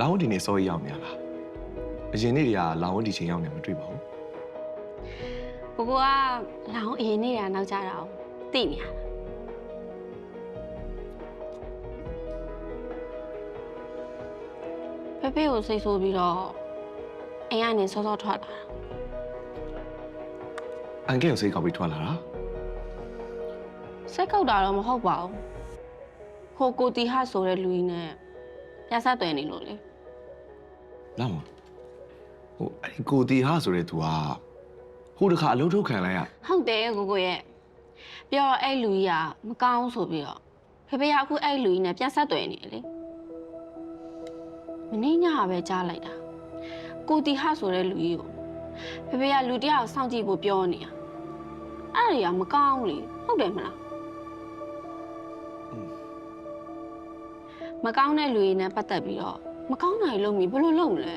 လောင်းဝဒီနေစောကြီးရောက်နေရလားအရင်နေ့တွေကလောင်းဝဒီချိန်ရောက်နေမတွေ့ပါဘူးကိုကိုကလောင်းအရင်နေတာနောက်ကြတာကိုသိနေရတာဖေဖေကိုစိတ်ဆိုးပြီးတော့အိမ်ကနေစောစောထွက်လာတာအန်ကဲကိုစိတ်ကောက်ပြီးထွက်လာတာစိတ်ကောက်တာတော့မဟုတ်ပါဘူးဟိုကိုတီဟဆိုတဲ့လူကြီးနဲ့ ပြဆက်သွယ်နေလို့လေလောင်းမဟိုအဲ့ဒီကိုတီဟာဆိုတဲ့သူကဟိုတခါအလုံးထုတ်ခံလိုက်ရဟုတ်တယ်ကိုကိုရဲ့ပြောတော့အဲ့လူကြီးကမကောင်းဆိုပြီးတော့ဖေဖေကအခုအဲ့လူကြီးနဲ့ပြန်ဆက်သွယ်နေတယ်လေမင်းညကပဲကြားလိုက်တာကိုတီဟဆိုတဲ့လူကြီးကိုဖေဖေကလူတစ်ယောက်စောင့်ကြည့်ဖို့ပြောနေတာအဲ့ဒါတွေကမကောင်းဘူးလေဟုတ်တယ်မလား မကောင်းတဲ့လူကြီးနဲ့ပတ်သက်ပြီးတော့မကောင်းတာတွေလုပ်မိဘယ်လိုလုပ်မလဲ